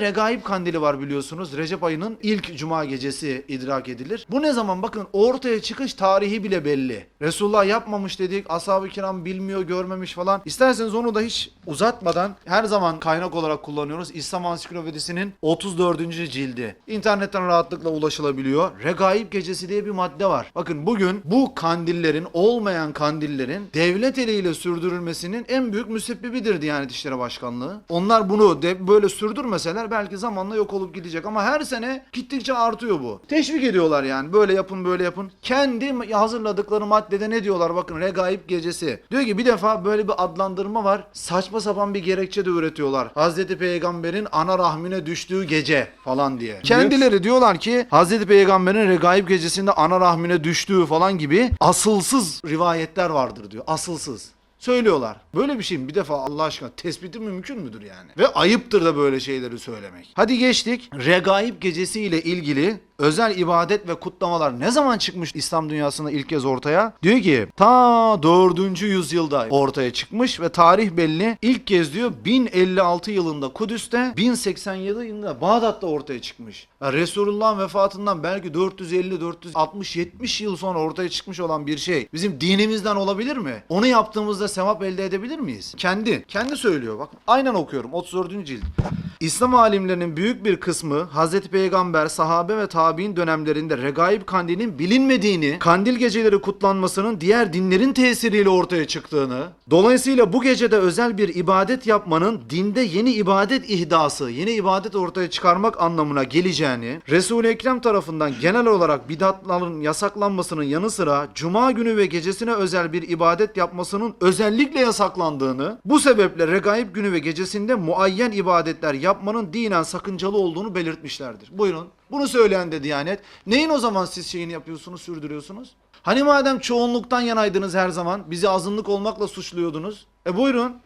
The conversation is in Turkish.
Regaib kandili var biliyorsunuz. Recep ayının ilk cuma gecesi idrak edilir. Bu ne zaman bakın ortaya çıkış tarihi bile belli. Resulullah yapmamış dedik. Ashab-ı kiram bilmiyor, görmemiş falan. İsterseniz onu da hiç uzatmadan her zaman kaynak olarak kullanıyoruz. İslam Ansiklopedisi'nin 34. cildi. İnternetten rahatlıkla ulaşılabiliyor. Regaib gecesi diye bir madde var. Bakın bugün bu kandillerin, olmayan kandillerin devlet eliyle sürdürülmesinin en büyük müsebbibidir Diyanet İşleri Başkanlığı. Onlar bunu de böyle sürdürmeseler belki zamanla yok olup gidecek ama her sene gittikçe artıyor bu. Teşvik ediyorlar yani böyle yapın böyle yapın. Kendi hazırladıkları maddede ne diyorlar bakın Regaib gecesi. Diyor ki bir defa böyle bir adlandırma var. Saçma sapan bir gerekçe de üretiyorlar. Hazreti Peygamber'in ana rahmine düştüğü gece falan diye. Kendileri diyorlar ki Hazreti Peygamber'in Regaib gecesinde ana rahmine düştüğü falan gibi asılsız rivayetler vardır diyor. Asılsız. Söylüyorlar. Böyle bir şey mi? Bir defa Allah aşkına tespiti mümkün müdür yani? Ve ayıptır da böyle şeyleri söylemek. Hadi geçtik. Regaib gecesi ile ilgili özel ibadet ve kutlamalar ne zaman çıkmış İslam dünyasında ilk kez ortaya? Diyor ki ta 4. yüzyılda ortaya çıkmış ve tarih belli. İlk kez diyor 1056 yılında Kudüs'te 1087 yılında Bağdat'ta ortaya çıkmış. Ya Resulullah'ın vefatından belki 450 460 70 yıl sonra ortaya çıkmış olan bir şey bizim dinimizden olabilir mi? Onu yaptığımızda sevap elde edebilir miyiz? Kendi kendi söylüyor bak. Aynen okuyorum 34. cilt. İslam alimlerinin büyük bir kısmı Hazreti Peygamber, sahabe ve tabi'in dönemlerinde regaib kandilinin bilinmediğini, kandil geceleri kutlanmasının diğer dinlerin tesiriyle ortaya çıktığını, dolayısıyla bu gecede özel bir ibadet yapmanın dinde yeni ibadet ihdası, yeni ibadet ortaya çıkarmak anlamına geleceğini, Resul-i Ekrem tarafından genel olarak bidatların yasaklanmasının yanı sıra cuma günü ve gecesine özel bir ibadet yapmasının özellikle yasaklandığını, bu sebeple regaib günü ve gecesinde muayyen ibadetler yapmanın dinen sakıncalı olduğunu belirtmişlerdir. Buyurun. Bunu söyleyen de Diyanet. Neyin o zaman siz şeyini yapıyorsunuz, sürdürüyorsunuz? Hani madem çoğunluktan yanaydınız her zaman, bizi azınlık olmakla suçluyordunuz. E buyurun.